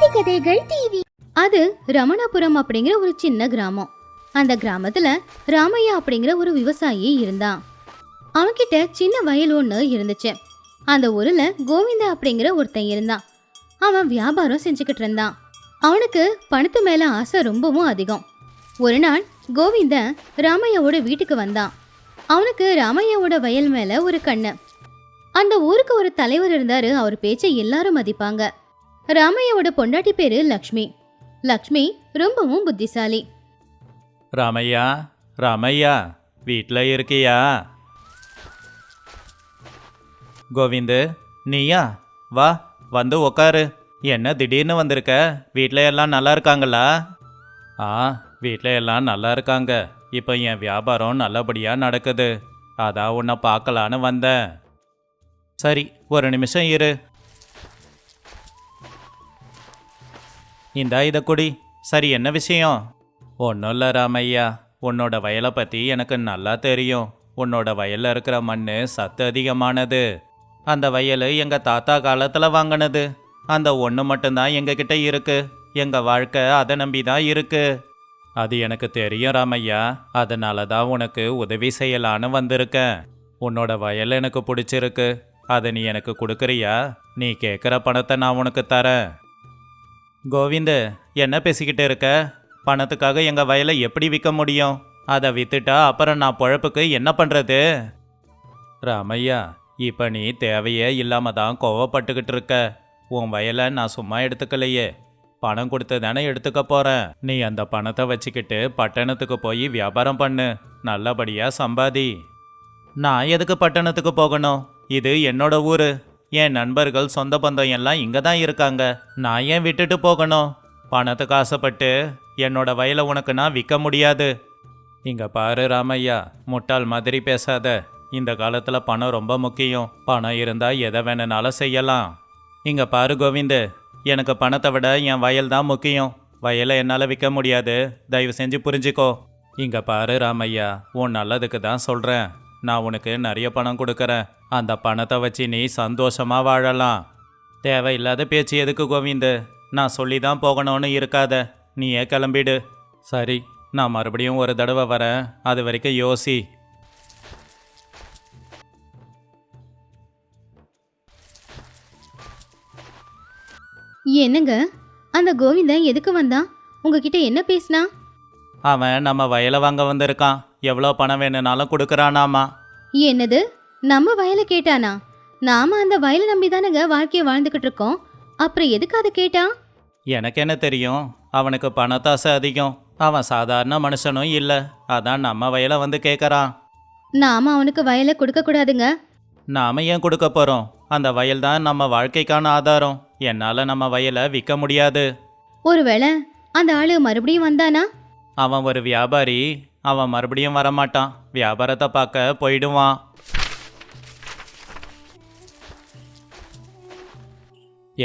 நீதி கதைகள் டிவி அது ரமணாபுரம் அப்படிங்கிற ஒரு சின்ன கிராமம். அந்த கிராமத்துல ராமையா அப்படிங்கிற ஒரு விவசாயி இருந்தான். அவன்கிட்ட சின்ன வயல் ஒன்று இருந்துச்சு. அந்த ஊர்ல கோவிந்தா அப்படிங்கிற ஒருத்தன் இருந்தான். அவன் வியாபாரம் செஞ்சுக்கிட்டு இருந்தான். அவனுக்கு பணத்து மேல ஆசை ரொம்பவும் அதிகம். ஒரு நாள் கோவிந்தன் ராமையாவோட வீட்டுக்கு வந்தான். அவனுக்கு ராமையாவோட வயல் மேல ஒரு கண்ணு. அந்த ஊருக்கு ஒரு தலைவர் இருந்தாரு அவர் பேச்சை எல்லாரும் மதிப்பாங்க. ராமையோட பொண்டாட்டி பேரு லக்ஷ்மி. லக்ஷ்மி ரொம்பவும் புத்திசாலி. ராமையா ராமையா வீட்டில் இருக்கியா? கோவிந்து நீயா? வா வந்து உக்காரு. என்ன திடீர்னு வந்திருக்க? வீட்டில் எல்லாம் நல்லா இருக்காங்களா? ஆ வீட்டில் எல்லாம் நல்லா இருக்காங்க. இப்போ என் வியாபாரம் நல்லபடியாக நடக்குது. அதான் உன்னை பார்க்கலான்னு வந்தேன். சரி ஒரு நிமிஷம் இரு. இந்தா இதை குடி. சரி என்ன விஷயம்? ஒன்றும் இல்லை ராமையா. உன்னோட வயலை பற்றி எனக்கு நல்லா தெரியும். உன்னோட வயலில் இருக்கிற மண் சத்து அதிகமானது. அந்த வயல் எங்கள் தாத்தா காலத்தில் வாங்கினது. அந்த ஒன்று மட்டும்தான் எங்ககிட்ட இருக்கு. எங்கள் வாழ்க்கை அதை நம்பி தான் இருக்கு. அது எனக்கு தெரியும் ராமையா. அதனால தான் உனக்கு உதவி செய்யலான்னு வந்திருக்கேன். உன்னோட வயல் எனக்கு பிடிச்சிருக்கு. அதை நீ எனக்கு கொடுக்குறியா? நீ கேட்குற பணத்தை நான் உனக்கு தரேன். கோவிந்து என்ன பேசிக்கிட்டு இருக்க? பணத்துக்காக எங்கள் வயலை எப்படி விற்க முடியும்? அதை வித்துட்டா அப்புறம் நான் பொழப்புக்கு என்ன பண்ணுறது ராமையா இப்போ நீ தேவையே இல்லாமல் தான் கோவப்பட்டுக்கிட்டு இருக்க. உன் வயலை நான் சும்மா எடுத்துக்கலையே. பணம் கொடுத்து தானே எடுத்துக்க போகிறேன் நீ அந்த பணத்தை வச்சுக்கிட்டு பட்டணத்துக்கு போய் வியாபாரம் பண்ணு. நல்லபடியாக சம்பாதி. நான் எதுக்கு பட்டணத்துக்கு போகணும்? இது என்னோட ஊர். என் நண்பர்கள் சொந்த பந்தம் எல்லாம் இங்கே தான் இருக்காங்க. நான் ஏன் விட்டுட்டு போகணும்? பணத்துக்கு ஆசைப்பட்டு என்னோட வயலை உனக்கு நான் விற்க முடியாது. இங்கே பாரு ராமையா முட்டாள் மாதிரி பேசாத. இந்த காலத்தில் பணம் ரொம்ப முக்கியம். பணம் இருந்தால் எதை வேணுனாலும் செய்யலாம். இங்கே பாரு கோவிந்து எனக்கு பணத்தை விட என் வயல் தான் முக்கியம். வயலை என்னால் விற்க முடியாது. தயவு செஞ்சு புரிஞ்சுக்கோ. இங்கே பாரு ராமையா உன் நல்லதுக்கு தான் சொல்கிறேன் நான் உனக்கு நிறைய பணம் கொடுக்குறேன். அந்த பணத்தை வச்சு நீ சந்தோஷமாக வாழலாம். தேவையில்லாத பேச்சு எதுக்கு கோவிந்து? நான் சொல்லி தான் போகணும்னு இருக்காத. நீயே கிளம்பிடு. சரி நான் மறுபடியும் ஒரு தடவை வரேன். அது வரைக்கும் யோசி. என்னங்க? அந்த கோவிந்தன் எதுக்கு வந்தான்? உங்ககிட்ட என்ன பேசினா? அவன் நம்ம வயலை வாங்க வந்திருக்கான். எவ்வளோ பணம் வேணும்னாலும் கொடுக்குறானாமா? என்னது? நம்ம வயலை கேட்டானா? நாம அந்த வயலை நம்பி தானங்க வாழ்க்கைய வாழ்ந்துகிட்டு இருக்கோம் அப்புறம் எதுக்கு அதை கேட்டான்? எனக்கு என்ன தெரியும்? அவனுக்கு பணத்தாசை அதிகம். அவன் சாதாரண மனுஷனும் இல்லை. அதான் நம்ம வயலை வந்து கேட்குறான் நாம அவனுக்கு வயலை கொடுக்க கூடாதுங்க. நாம ஏன் கொடுக்க போகிறோம் அந்த வயல் தான் நம்ம வாழ்க்கைக்கான ஆதாரம். என்னால் நம்ம வயலை விற்க முடியாது. ஒருவேளை அந்த ஆளு மறுபடியும் வந்தானா? அவன் ஒரு வியாபாரி. அவன் மறுபடியும் வரமாட்டான். வியாபாரத்தை பார்க்க போயிடுவான்.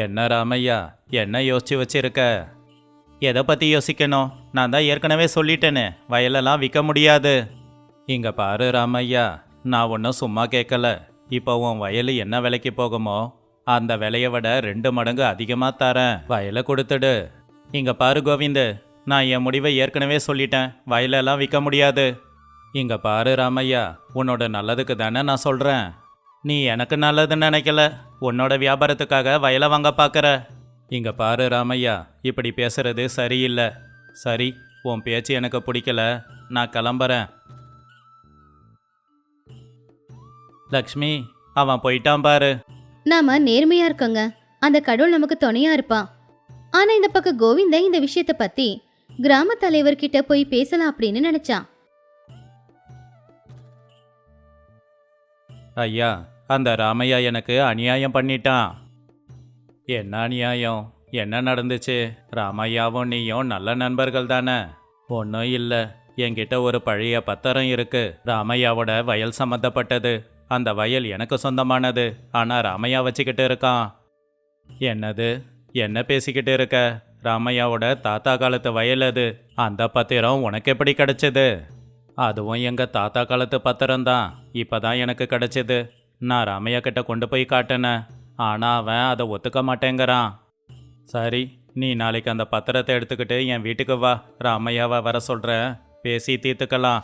என்ன ராமையா என்ன யோசிச்சு வச்சிருக்க? எதை பற்றி யோசிக்கணும்? நான் தான் ஏற்கனவே சொல்லிட்டேனே. வயலெல்லாம் விற்க முடியாது. இங்கே பாரு ராமையா நான் ஒன்றும் சும்மா கேட்கல. இப்போ உன் வயல் என்ன விலைக்கு போகுமோ அந்த விலையை விட ரெண்டு மடங்கு அதிகமாக தரேன். வயலை கொடுத்துடு. இங்கே பாரு கோவிந்து நான் என் முடிவை ஏற்கனவே சொல்லிட்டேன். வயலெல்லாம் விற்க முடியாது. இங்கே பாரு ராமையா உன்னோட நல்லதுக்கு தானே நான் சொல்கிறேன் நீ எனக்கு நல்லதுன்னு நினைக்கல. உன்னோட வியாபாரத்துக்காக வயலை வாங்க பார்க்குற இங்கே பாரு ராமையா இப்படி பேசுறது சரியில்லை. சரி உன் பேச்சு எனக்கு பிடிக்கல. நான் கிளம்புறேன். லக்ஷ்மி அவன் போயிட்டான் பாரு. நாம நேர்மையா இருக்கோங்க. அந்த கடவுள் நமக்கு துணையா இருப்பான். ஆனா இந்த பக்கம் கோவிந்தன் இந்த விஷயத்தை பத்தி கிராம தலைவர்கிட்ட போய் பேசலாம் அப்படின்னு நினைச்சான் ஐயா அந்த ராமையா எனக்கு அநியாயம் பண்ணிட்டான். என்ன அநியாயம்? என்ன நடந்துச்சு? ராமையாவும் நீயும் நல்ல நண்பர்கள் தானே? ஒன்றும் இல்லை. என்கிட்ட ஒரு பழைய பத்திரம் இருக்கு. ராமையாவோட வயல் சம்மந்தப்பட்டது அந்த வயல் எனக்கு சொந்தமானது. ஆனால் ராமையா வச்சுக்கிட்டு இருக்கான். என்னது? என்ன பேசிக்கிட்டு இருக்க? ராமையாவோட தாத்தா காலத்து வயல் அது. அந்த பத்திரம் உனக்கு எப்படி கிடைச்சது? அதுவும் எங்கள் தாத்தா காலத்து பத்திரம் தான். எனக்கு கிடைச்சது. நான் ராமையா கிட்ட கொண்டு போய் காட்டினேன் ஆனால் அவன் அதை ஒத்துக்க மாட்டேங்கிறான். சரி நீ நாளைக்கு அந்த பத்திரத்தை எடுத்துக்கிட்டு என் வீட்டுக்கு வா. ராமையாவை வர சொல்கிறேன் பேசி தீர்த்துக்கலாம்.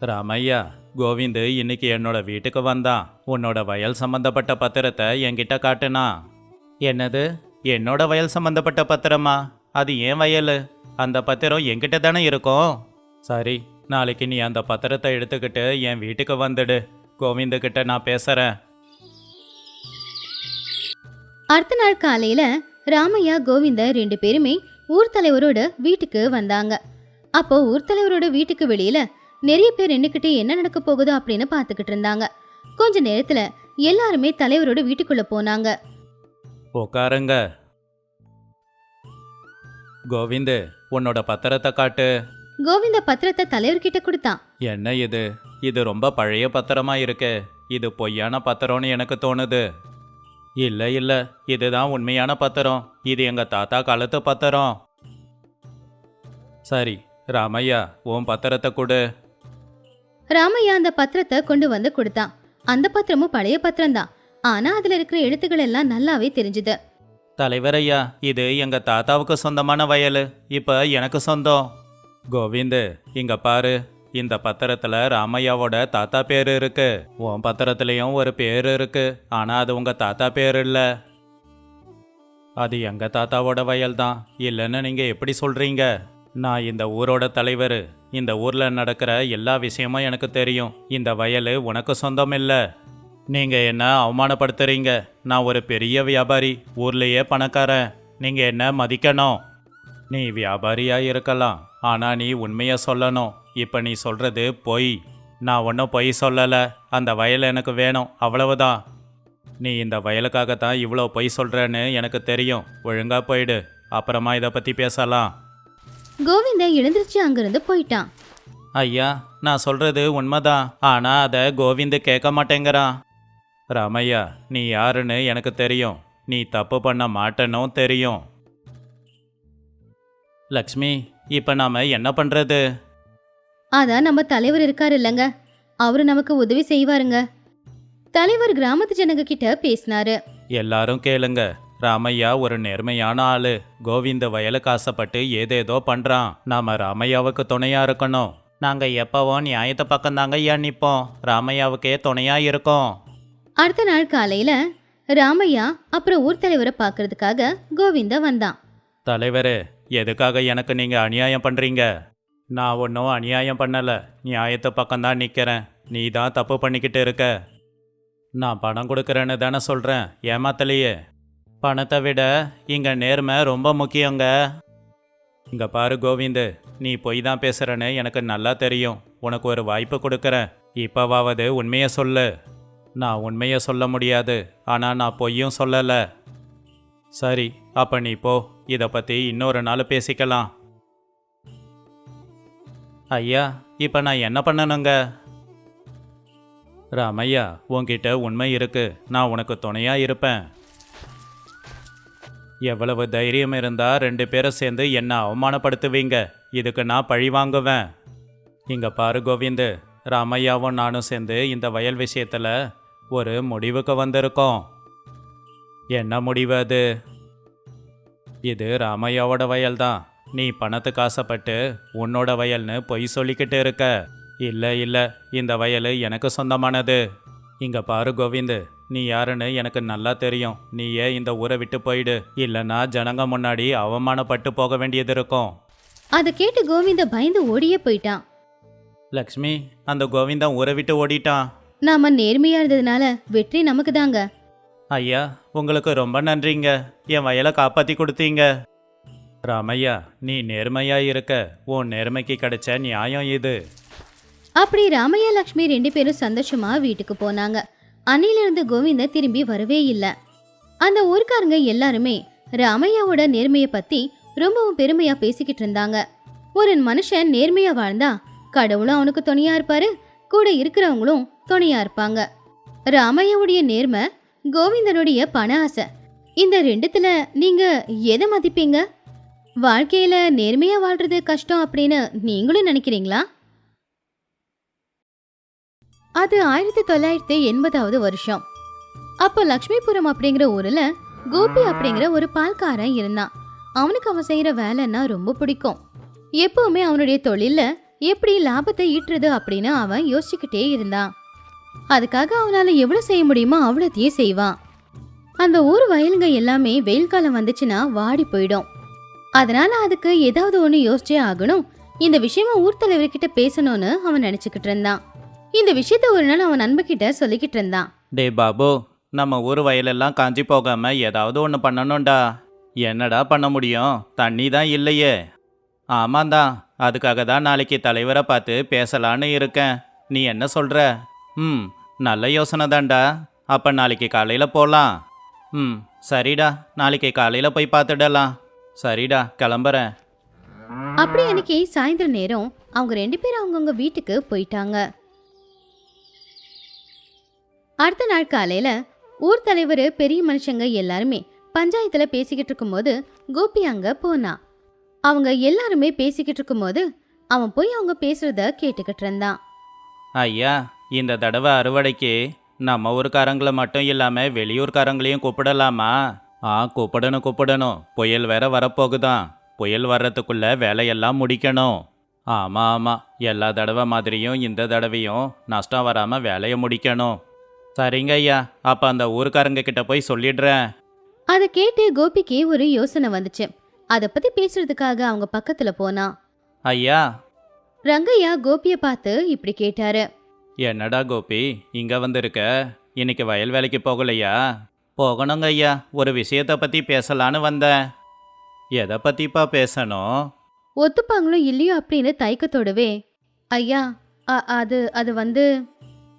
ராமையா கோவிந்து இன்னைக்கு என்னோட வீட்டுக்கு வந்தான் உன்னோட வயல் சம்பந்தப்பட்ட பத்திரத்தை என்கிட்ட காட்டுனா. என்னது? என்னோட வயல் சம்பந்தப்பட்ட பத்திரமா? அது ஏன் வயல்? அந்த பத்திரம் என்கிட்ட தானே இருக்கும். சரி நாளைக்கு நீ அந்த பத்திரத்தை எடுத்துக்கிட்டு என் வீட்டுக்கு வந்துடு. கோவிந்து கிட்ட நான் பேசுறேன். அடுத்த நாள் காலையில ராமையா கோவிந்த ரெண்டு பேருமே ஊர் தலைவரோட வீட்டுக்கு வந்தாங்க. அப்போ ஊர் தலைவரோட வீட்டுக்கு வெளியில நிறைய பேர் நின்னுக்கிட்டு என்ன நடக்க போகுதோ அப்படின்னு பார்த்துக்கிட்டு இருந்தாங்க. கொஞ்ச நேரத்துல எல்லாருமே தலைவரோட வீட்டுக்குள்ள போனாங்க. உட்காருங்க கோவிந்து உன்னோட பத்திரத்தை காட்டு. கோவிந்த பத்திரத்தை தலைவர்கிட்ட கொடுத்தான். என்ன இது? இது ரொம்ப பழைய பத்திரமா இருக்கு. இது பொய்யான பத்திரம்னு எனக்கு தோணுது. இல்ல இல்ல. இதுதான் உண்மையான பத்திரம். இது எங்க தாத்தா காலத்து பத்திரம். சரி ராமையா உன் பத்திரத்தை கொடு. ராமையா அந்த பத்திரத்தை கொண்டு வந்து கொடுத்தான் அந்த பத்திரமும் பழைய பத்திரம்தான். ஆனா அதுல இருக்கிற எழுத்துக்கள் எல்லாம் நல்லாவே தெரிஞ்சுது. ஐயா இது எங்க தாத்தாவுக்கு சொந்தமான வயல். இப்ப எனக்கு சொந்தம். கோவிந்து இங்க பாரு. இந்த பத்திரத்துல ராமையாவோட தாத்தா பேர் இருக்கு. உன் பத்திரத்துலயும் ஒரு பேர் இருக்கு. ஆனா அது உங்க தாத்தா பேர் இல்ல. அது எங்க தாத்தாவோட வயல் தான் இல்லைன்னு நீங்க எப்படி சொல்றீங்க? நான் இந்த ஊரோட தலைவர். இந்த ஊர்ல நடக்கிற எல்லா விஷயமும் எனக்கு தெரியும். இந்த வயல் உனக்கு சொந்தம் இல்லை நீங்க என்ன அவமானப்படுத்துறீங்க? நான் ஒரு பெரிய வியாபாரி ஊர்லேயே பணக்காரன். நீங்க என்ன மதிக்கணும்? நீ வியாபாரியா இருக்கலாம். ஆனா நீ உண்மையை சொல்லணும். இப்போ நீ சொல்றது பொய். நான் ஒன்றும் பொய் சொல்லலை. அந்த வயல் எனக்கு வேணும். அவ்வளவுதான். நீ இந்த வயலுக்காகத்தான் இவ்வளோ பொய் சொல்கிறேன்னு எனக்கு தெரியும். ஒழுங்காக போயிடு. அப்புறமா இதை பற்றி பேசலாம். கோவிந்த எழுந்திருச்சு அங்கிருந்து போயிட்டான் ஐயா நான் சொல்றது உண்மைதான். ஆனா அதை கோவிந்து கேட்க மாட்டேங்கிறான் ராமையா நீ யாருன்னு எனக்கு தெரியும். நீ தப்பு பண்ண மாட்டேனும் தெரியும். லக்ஷ்மி இப்ப நாம என்ன பண்றது? அதான் நம்ம தலைவர் இருக்காரு இல்லைங்க. அவரு நமக்கு உதவி செய்வாருங்க. தலைவர் கிராமத்து ஜனங்க கிட்ட பேசினாரு. எல்லாரும் கேளுங்க. ராமையா ஒரு நேர்மையான ஆளு. கோவிந்த வயலுக்கு ஆசைப்பட்டு ஏதேதோ பண்றான். நாம ராமையாவுக்கு துணையா இருக்கணும். நாங்க எப்பவும் நியாயத்தை பக்கம் தாங்க ஐயா நிப்போம் ராமையாவுக்கே துணையா இருக்கோம். அடுத்த நாள் காலையில ராமையா அப்புறம் ஊர் தலைவரை பார்க்கறதுக்காக கோவிந்தா வந்தான். தலைவரே எதுக்காக எனக்கு நீங்க அநியாயம் பண்றீங்க? நான் ஒன்றும் அநியாயம் பண்ணல. நியாயத்து பக்கம்தான் நிக்கிறேன். நீ தான் தப்பு பண்ணிக்கிட்டு இருக்க. நான் பணம் கொடுக்கறேன்னு தானே சொல்றேன். ஏமாத்தலையே. பணத்தை விட இங்கே நேர்மை ரொம்ப முக்கியங்க. இங்கே பாரு கோவிந்து நீ பொய் தான் பேசுகிறேன்னு எனக்கு நல்லா தெரியும். உனக்கு ஒரு வாய்ப்பு கொடுக்குறேன். இப்போவாவது உண்மையை சொல்லு. நான் உண்மையை சொல்ல முடியாது. ஆனால் நான் பொய்யும் சொல்லலை. சரி அப்போ நீ போ. இதை பற்றி இன்னொரு நாள் பேசிக்கலாம். ஐயா இப்போ நான் என்ன பண்ணணுங்க? ராமையா உன்கிட்ட உண்மை இருக்கு. நான் உனக்கு துணையாக இருப்பேன். எவ்வளவு தைரியம் இருந்தா ரெண்டு பேரும் சேர்ந்து என்ன அவமானப்படுத்துவீங்க? இதுக்கு நான் பழி வாங்குவேன். இங்க பாரு கோவிந்து ராமையாவும் நானும் சேர்ந்து இந்த வயல் விஷயத்தில் ஒரு முடிவுக்கு வந்திருக்கோம். என்ன முடிவு அது? இது ராமையாவோட வயல் தான் நீ பணத்துக்கு ஆசைப்பட்டு உன்னோட வயல்னு பொய் சொல்லிக்கிட்டு இருக்க. இல்லை இல்லை இந்த வயல் எனக்கு சொந்தமானது. இங்க பாரு கோவிந்து நீ யாருன்னு எனக்கு நல்லா தெரியும். நீயே இந்த ஊரை விட்டு போயிடு. இல்லைன்னா ஜனங்க முன்னாடி அவமானப்பட்டு போக வேண்டியது இருக்கும். அதை கேட்டு கோவிந்த பயந்து ஓடியே போயிட்டான். லக்ஷ்மி அந்த கோவிந்தன் ஊரை விட்டு ஓடிட்டான். நாம நேர்மையா இருந்ததுனால வெற்றி நமக்கு தாங்க ஐயா உங்களுக்கு ரொம்ப நன்றிங்க. என் வயலை காப்பாத்தி கொடுத்தீங்க. ராமையா நீ நேர்மையா இருக்க. உன் நேர்மைக்கு கிடைச்ச நியாயம் இது. அப்படி ராமையா லக்ஷ்மி ரெண்டு பேரும் சந்தோஷமா வீட்டுக்கு போனாங்க. அன்னிலிருந்து கோவிந்த திரும்பி வரவே இல்லை. அந்த ஊர்க்காரங்க எல்லாருமே ராமையாவோட நேர்மையை பத்தி ரொம்பவும் பெருமையா பேசிக்கிட்டு இருந்தாங்க. ஒரு மனுஷன் நேர்மையா வாழ்ந்தா கடவுளும் அவனுக்கு துணையா இருப்பாரு கூட இருக்கிறவங்களும் துணையா இருப்பாங்க. ராமையாவுடைய நேர்மை கோவிந்தனுடைய பண ஆசை இந்த ரெண்டுத்துல நீங்க எதை மதிப்பீங்க? வாழ்க்கையில நேர்மையா வாழ்றது கஷ்டம் அப்படின்னு நீங்களும் நினைக்கிறீங்களா? அது ஆயிரத்தி தொள்ளாயிரத்தி எண்பதாவது வருஷம். அப்போ லக்ஷ்மிபுரம் அப்படிங்கிற ஊர்ல கோபி அப்படிங்கிற ஒரு பால்காரன் இருந்தான். அவனுக்கு அவன் செய்யற வேலைன்னா ரொம்ப பிடிக்கும். எப்பவுமே அவனுடைய தொழிலில் எப்படி லாபத்தை ஈட்டுறது அப்படின்னு அவன் யோசிச்சுக்கிட்டே இருந்தான். அதுக்காக அவனால எவ்வளவு செய்ய முடியுமோ அவ்வளோத்தையும் செய்வான். அந்த ஊர் வயலுங்க எல்லாமே வெயில் காலம் வந்துச்சுன்னா வாடி போயிடும். அதனால அதுக்கு ஏதாவது ஒன்று யோசிச்சே ஆகணும். இந்த விஷயமா ஊர் தலைவர்கிட்ட பேசணும்னு அவன் நினச்சிக்கிட்டு இருந்தான். இந்த விஷயத்த ஒரு நாள் அவன் நண்பகிட்ட சொல்லிக்கிட்டு இருந்தான். டே பாபு நம்ம ஊர் வயலெல்லாம் காஞ்சி போகாம ஏதாவது ஒன்று பண்ணணும்டா. என்னடா பண்ண முடியும்? தண்ணி தான் இல்லையே. ஆமாந்தான் அதுக்காக தான் நாளைக்கு தலைவரை பார்த்து பேசலான்னு இருக்கேன். நீ என்ன சொல்ற? ம் நல்ல யோசனை தான்டா. அப்போ நாளைக்கு காலையில் போகலாம் ம் சரிடா நாளைக்கு காலையில் போய் பார்த்துடலாம். சரிடா கிளம்புறேன். அப்படி அன்னைக்கு சாயந்தர நேரம் அவங்க ரெண்டு பேரும் அவங்கவுங்க வீட்டுக்கு போயிட்டாங்க. அடுத்த நாள் காலையில ஊர் தலைவர் பெரிய மனுஷங்க எல்லாருமே பஞ்சாயத்துல பேசிக்கிட்டு இருக்கும்போது கோபி அங்க போனான் அவங்க எல்லாருமே பேசிக்கிட்டு இருக்கும்போது அவன் போய் அவங்க பேசுறத கேட்டுக்கிட்டு இருந்தான். ஐயா இந்த தடவை அறுவடைக்கு நம்ம ஊருக்காரங்களை மட்டும் இல்லாமல் வெளியூர்காரங்களையும் கூப்பிடலாமா? ஆ கூப்பிடணும் கூப்பிடணும். புயல் வேற வரப்போகுதான். புயல் வர்றதுக்குள்ள வேலையெல்லாம் முடிக்கணும். ஆமாம் ஆமாம் எல்லா தடவை மாதிரியும் இந்த தடவையும் நஷ்டம் வராமல் வேலையை முடிக்கணும். சரிங்க ஐயா அப்போ அந்த ஊர்க்காரங்க கிட்ட போய் சொல்லிடுறேன். அதை கேட்டு கோபிக்கு ஒரு யோசனை வந்துச்சு. அதை பத்தி பேசுறதுக்காக அவங்க பக்கத்துல போனான் ஐயா. ரங்கையா கோபிய பார்த்து இப்படி கேட்டாரு. என்னடா கோபி இங்கே வந்திருக்க? இன்னைக்கு வயல் வேலைக்கு போகலையா? போகணுங்க ஐயா ஒரு விஷயத்தை பற்றி பேசலான்னு வந்தேன். எதை பற்றிப்பா பேசணும்? ஒத்துப்பாங்களோ இல்லையோ அப்படின்னு தயக்கத்தோடவே ஐயா அ- அது அது வந்து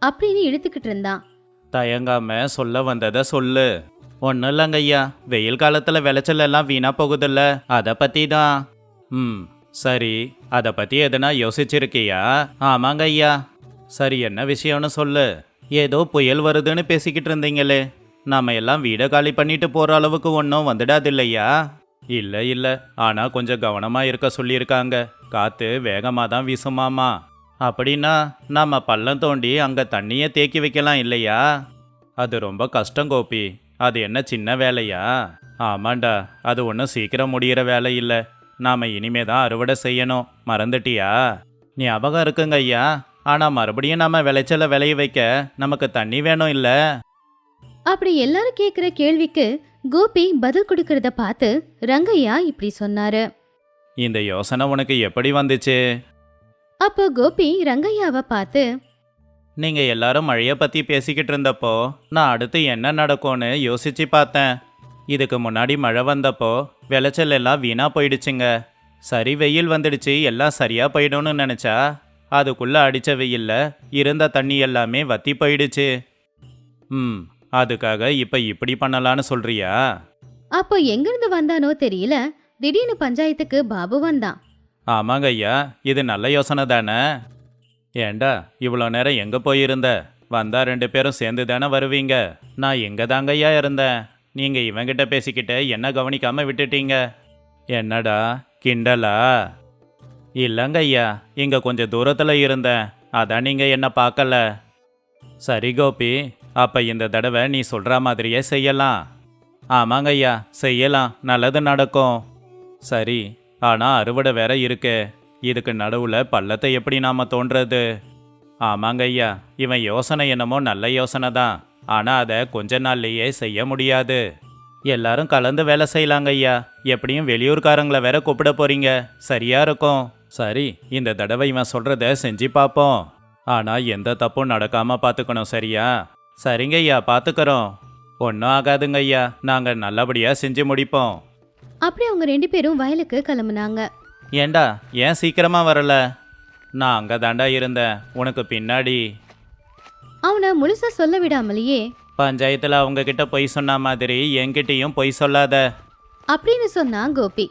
அப்படின்னு இழுத்துக்கிட்டு இருந்தான். தயங்காம சொல்ல வந்ததை சொல்லு. ஒன்றும் இல்லைங்க ஐயா. வெயில் காலத்தில் விளைச்சல் எல்லாம் வீணாக போகுதுல்ல. அதை பற்றி தான் ம் சரி. அதை பற்றி எதுனா யோசிச்சிருக்கியா? ஆமாங்க ஐயா. சரி என்ன விஷயம்னு சொல்லு. ஏதோ புயல் வருதுன்னு பேசிக்கிட்டு இருந்தீங்களே. நாம எல்லாம் வீடை காலி பண்ணிட்டு போகிற அளவுக்கு ஒன்றும் வந்துடாது இல்லையா இல்லை இல்லை. ஆனால் கொஞ்சம் கவனமாக இருக்க சொல்லியிருக்காங்க. காற்று வேகமாக தான் வீசுமாமா. அப்படின்னா நாம பள்ளம் தோண்டி அங்கே தண்ணியை தேக்கி வைக்கலாம் இல்லையா? அது ரொம்ப கஷ்டம் கோபி. அது என்ன சின்ன வேலையா? ஆமாண்டா அது ஒன்றும் சீக்கிரம் முடியிற வேலை இல்லை. நாம் இனிமே தான் அறுவடை செய்யணும். மறந்துட்டியா? ஞாபகம் இருக்குங்க ஐயா. ஆனால் மறுபடியும் நம்ம விளைச்சலை விளைய வைக்க நமக்கு தண்ணி வேணும் இல்லை? அப்படி எல்லாரும் கேக்குற கேள்விக்கு கோபி பதில் கொடுக்கறத பார்த்து ரங்கையா இப்படி சொன்னாரு. இந்த யோசனை உனக்கு எப்படி வந்துச்சு? அப்போ கோபி ரங்கையாவை பார்த்து நீங்கள் எல்லாரும் மழையை பற்றி பேசிக்கிட்டு இருந்தப்போ நான் அடுத்து என்ன நடக்கும்னு யோசிச்சு பார்த்தேன். இதுக்கு முன்னாடி மழை வந்தப்போ விளைச்சல் எல்லாம் வீணாக போயிடுச்சுங்க. சரி வெயில் வந்துடுச்சு எல்லாம் சரியாக போயிடும்னு நினச்சா அதுக்குள்ளே அடித்த வெயில்ல இருந்த தண்ணி எல்லாமே வத்தி போயிடுச்சு. ம் அதுக்காக இப்போ இப்படி பண்ணலான்னு சொல்கிறியா அப்போ எங்கிருந்து வந்தானோ தெரியல. திடீர்னு பஞ்சாயத்துக்கு பாபு வந்தான். ஆமாங்க ஐயா இது நல்ல யோசனை தானே? ஏண்டா இவ்வளோ நேரம் எங்கே போயிருந்த? வந்தா ரெண்டு பேரும் சேர்ந்து தானே வருவீங்க? நான் எங்கே தாங்க ஐயா இருந்தேன். நீங்கள் இவங்கிட்ட பேசிக்கிட்டு என்ன கவனிக்காமல் விட்டுட்டீங்க? என்னடா கிண்டலா? இல்லைங்க ஐயா இங்கே கொஞ்சம் தூரத்தில் இருந்தேன். அதான் நீங்கள் என்ன பார்க்கல. சரி கோபி அப்போ இந்த தடவை நீ சொல்கிற மாதிரியே செய்யலாம். ஆமாங்க ஐயா செய்யலாம். நல்லது நடக்கும். சரி ஆனால் அறுவடை வேற இருக்கு. இதுக்கு நடுவில் பள்ளத்தை எப்படி நாம் தோன்றது? ஆமாங்க ஐயா இவன் யோசனை என்னமோ நல்ல யோசனை தான். ஆனால் அதை கொஞ்ச நாள்லேயே செய்ய முடியாது. எல்லாரும் கலந்து வேலை செய்யலாங்க ஐயா. எப்படியும் வெளியூர்காரங்களை வேற கூப்பிட போறீங்க. சரியா இருக்கும். சரி இந்த தடவை இவன் சொல்றத செஞ்சு பார்ப்போம் ஆனால் எந்த தப்பும் நடக்காம பார்த்துக்கணும் சரியா? சரிங்க ஐயா பார்த்துக்கறோம் ஒன்றும் ஆகாதுங்க ஐயா. நாங்கள் நல்லபடியாக செஞ்சு முடிப்போம். அப்படி அவங்க ரெண்டு பேரும் வயலுக்கு கிளம்புனாங்க. ஏண்டா ஏன் சீக்கிரமா வரல? நான் அங்கே தாண்டா இருந்தேன். உனக்கு பின்னாடி. அவனை முழுசா சொல்ல விடாமலேயே பஞ்சாயத்தில் அவங்க கிட்ட பொய் சொன்ன மாதிரி என்கிட்டயும் பொய் சொல்லாத. அப்படின்னு சொன்னான் கோபி.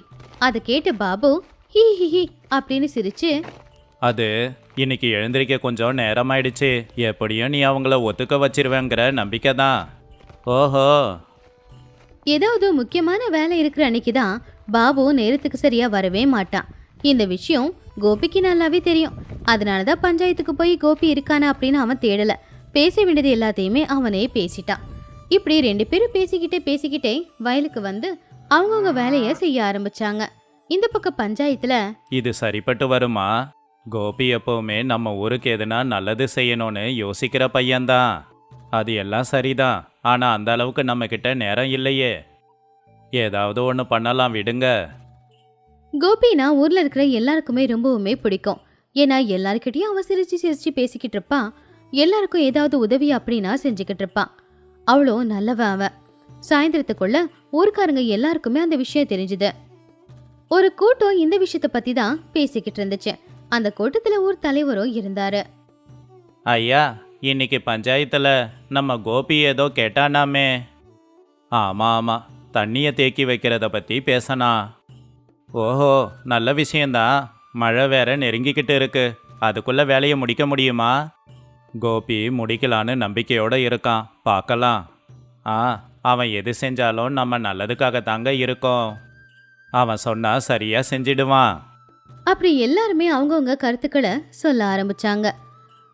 அதை கேட்டு பாபு ஹி ஹி ஹி அப்படின்னு சிரிச்சு அது இன்னைக்கு எழுந்திருக்க கொஞ்சம் நேரமாயிடுச்சு. எப்படியும் நீ அவங்கள ஒத்துக்க வச்சிருவேங்கிற நம்பிக்கை தான் ஓஹோ. ஏதாவது முக்கியமான வேலை இருக்கிற அன்னைக்கு தான் பாபு நேரத்துக்கு சரியா வரவே மாட்டான். இந்த விஷயம் கோபிக்கு நல்லாவே தெரியும். அதனால தான் பஞ்சாயத்துக்கு போய் கோபி இருக்கானா அப்படின்னு அவன் தேடலை. பேச வேண்டியது எல்லாத்தையுமே அவனே பேசிட்டான். இப்படி ரெண்டு பேரும் பேசிக்கிட்டே பேசிக்கிட்டே வயலுக்கு வந்து அவங்கவுங்க வேலையை செய்ய ஆரம்பிச்சாங்க. இந்த பக்கம் பஞ்சாயத்துல இது சரிப்பட்டு வருமா? கோபி எப்பவுமே நம்ம ஊருக்கு எதுனா நல்லது செய்யணும்னு யோசிக்கிற பையன்தான். அது எல்லாம் சரிதான். ஆனா அந்த அளவுக்கு நம்ம கிட்ட நேரம் இல்லையே. ஏதாவது ஒன்று பண்ணலாம் விடுங்க. கோபினா ஊர்ல இருக்கிற எல்லாருக்குமே ரொம்பவுமே பிடிக்கும். ஏன்னா எல்லாருக்கிட்டையும் அவ சிரிச்சு சிரிச்சு பேசிக்கிட்டு இருப்பான் எல்லாருக்கும் ஏதாவது உதவி அப்படின்னா செஞ்சுக்கிட்டு இருப்பான் அவ்வளோ நல்லவ அவ. சாயந்தரத்துக்குள்ள ஊர்க்காரங்க எல்லாருக்குமே அந்த விஷயம் தெரிஞ்சுது. ஒரு கூட்டம் இந்த விஷயத்த பத்தி தான் பேசிக்கிட்டு இருந்துச்சு. அந்த கூட்டத்துல ஊர் தலைவரும் இருந்தாரு. ஐயா இன்னைக்கு பஞ்சாயத்தில் நம்ம கோபி ஏதோ கேட்டானாமே. ஆமாம் ஆமாம் தண்ணியை தேக்கி வைக்கிறத பற்றி பேசனா. ஓஹோ நல்ல விஷயந்தான் மழை வேற நெருங்கிக்கிட்டு இருக்கு. அதுக்குள்ளே வேலையை முடிக்க முடியுமா? கோபி முடிக்கலான்னு நம்பிக்கையோடு இருக்கான். பார்க்கலாம். ஆ அவன் எது செஞ்சாலும் நம்ம நல்லதுக்காக தாங்க இருக்கோம். அவன் சொன்னா சரியாக செஞ்சிடுவான். அப்படி எல்லாருமே அவங்கவுங்க கருத்துக்களை சொல்ல ஆரம்பிச்சாங்க.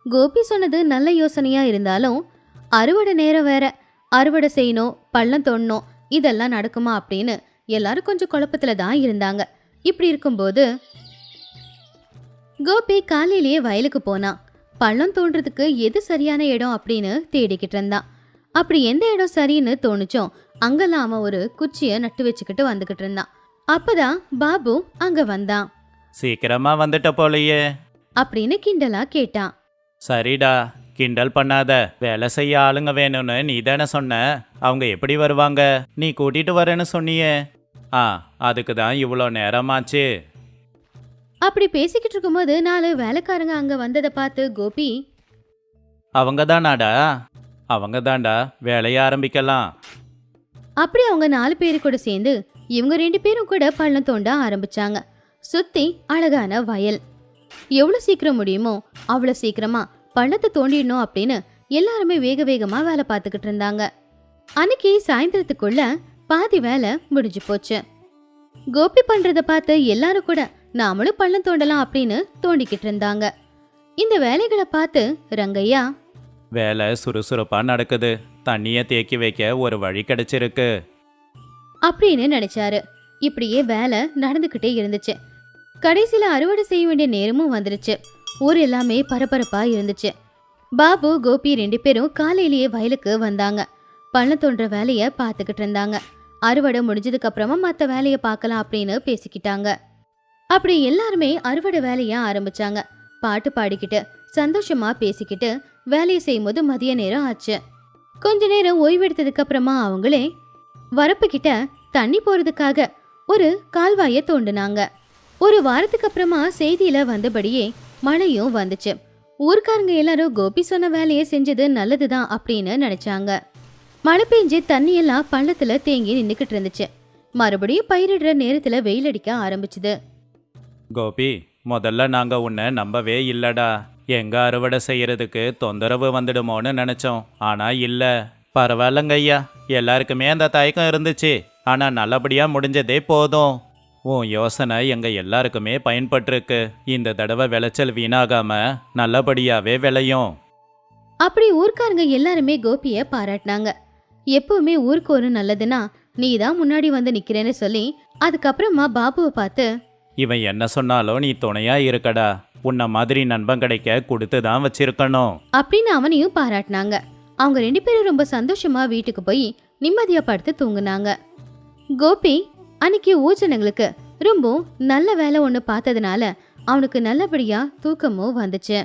கோபி சொன்னது நல்ல யோசனையா இருந்தாலும் அறுவடை நேரம் வேற அறுவடை செய்யணும் பள்ளம் தோண்டணும் இதெல்லாம் நடக்குமா அப்படின்னு எல்லாரும் கொஞ்சம் குழப்பத்துல தான் இருந்தாங்க. இப்படி இருக்கும்போது கோபி காலையிலேயே வயலுக்கு போனான். பள்ளம் தோன்றதுக்கு எது சரியான இடம் அப்படின்னு தேடிக்கிட்டு இருந்தான். அப்படி எந்த இடம் சரின்னு தோணுச்சோ அங்கெல்லாம் அவன் ஒரு குச்சியை நட்டு வச்சுக்கிட்டு வந்துகிட்டு இருந்தான். அப்பதான் பாபு அங்க வந்தான். சீக்கிரமா வந்துட்ட போலையே. அப்படின்னு கிண்டலா கேட்டான். சரிடா கிண்டல் பண்ணாத. வேலை செய்ய ஆளுங்க வேணும்னு நீ தானே சொன்ன. அவங்க எப்படி வருவாங்க? நீ கூட்டிட்டு வரேன்னு சொன்னியே. ஆ அதுக்கு தான் இவ்வளோ நேரமாச்சு. அப்படி பேசிக்கிட்டு இருக்கும்போது நாலு வேலைக்காரங்க அங்க வந்ததை பார்த்து கோபி அவங்க தானாடா. அவங்க தான்டா வேலைய ஆரம்பிக்கலாம். அப்படி அவங்க நாலு பேரு கூட சேர்ந்து இவங்க ரெண்டு பேரும் கூட பள்ளம் தோண்ட ஆரம்பிச்சாங்க. சுத்தி அழகான வயல். எவ்வளவு சீக்கிரம் முடியுமோ அவ்வளவு சீக்கிரமா பள்ளத்தை தோண்டிடணும் அப்படின்னு எல்லாருமே வேக வேகமா வேலை பார்த்துக்கிட்டு இருந்தாங்க. அன்னைக்கு சாயந்தரத்துக்குள்ள பாதி வேலை முடிஞ்சு போச்சு. கோபி பண்றத பார்த்து எல்லாரும் கூட நாமளும் பள்ளம் தோண்டலாம் அப்படின்னு தோண்டிக்கிட்டு இருந்தாங்க. இந்த வேலைகளை பார்த்து ரங்கையா வேலை சுறுசுறுப்பா நடக்குது. தண்ணியை தேக்கி வைக்க ஒரு வழி கிடைச்சிருக்கு. அப்படின்னு நினைச்சாரு. இப்படியே வேலை நடந்துக்கிட்டே இருந்துச்சு. கடைசியில அறுவடை செய்ய வேண்டிய நேரமும் வந்துருச்சு. ஊர் எல்லாமே பரபரப்பாக இருந்துச்சு. பாபு கோபி ரெண்டு பேரும் காலையிலேயே வயலுக்கு வந்தாங்க. பள்ளம் தோன்ற வேலையை பார்த்துக்கிட்டு இருந்தாங்க. அறுவடை முடிஞ்சதுக்கு அப்புறமா மற்ற வேலையை பார்க்கலாம் அப்படின்னு பேசிக்கிட்டாங்க. அப்படி எல்லாருமே அறுவடை வேலையை ஆரம்பிச்சாங்க. பாட்டு பாடிக்கிட்டு சந்தோஷமா பேசிக்கிட்டு வேலையை செய்யும்போது மதிய நேரம் ஆச்சு. கொஞ்ச நேரம் ஓய்வெடுத்ததுக்கு அப்புறமா அவங்களே வரப்பு கிட்ட தண்ணி போறதுக்காக ஒரு கால்வாயை தோண்டுனாங்க. ஒரு வாரத்துக்கு அப்புறமா செய்தியில வந்தபடியே மழையும் வந்துச்சு. ஊர்க்காரங்க எல்லாரும் கோபி சொன்ன வேலையை செஞ்சது நல்லதுதான் அப்படின்னு நினைச்சாங்க. மழை பெஞ்சு தண்ணியெல்லாம் பள்ளத்துல தேங்கி நின்றுக்கிட்டு இருந்துச்சு. மறுபடியும் பயிரிடுற நேரத்துல வெயில் அடிக்க ஆரம்பிச்சுது. கோபி முதல்ல நாங்க உன்னை நம்பவே இல்லடா. எங்க அறுவடை செய்யறதுக்கு தொந்தரவு வந்துடுமோன்னு நினைச்சோம். ஆனா இல்ல. பரவாயில்லங்க ஐயா. எல்லாருக்குமே அந்த தயக்கம் இருந்துச்சு. ஆனா நல்லபடியா முடிஞ்சதே போதும். உன் யோசனை எங்க எல்லாருக்குமே பயன்பட்டிருக்கு. இந்த தடவை விளைச்சல் வீணாகாம நல்லபடியாவே விளையும். அப்படி ஊர்க்காரங்க எல்லாருமே கோபிய பாராட்டினாங்க. எப்பவுமே ஊருக்கு ஒரு நல்லதுன்னா நீ தான் முன்னாடி வந்து நிக்கிறேன்னு சொல்லி அதுக்கப்புறமா பாபுவை பார்த்து இவன் என்ன சொன்னாலும் நீ துணையா இருக்கடா. உன்ன மாதிரி நண்பன் கிடைக்க கொடுத்து தான் வச்சிருக்கணும். அப்படின்னு அவனையும் பாராட்டினாங்க. அவங்க ரெண்டு பேரும் ரொம்ப சந்தோஷமா வீட்டுக்கு போய் நிம்மதியா படுத்து தூங்குனாங்க. கோபி அன்னைக்கு ஊச்சனங்களுக்கு ரொம்ப நல்ல வேலை ஒன்று பார்த்ததுனால அவனுக்கு நல்லபடியாக தூக்கமும் வந்துச்சு.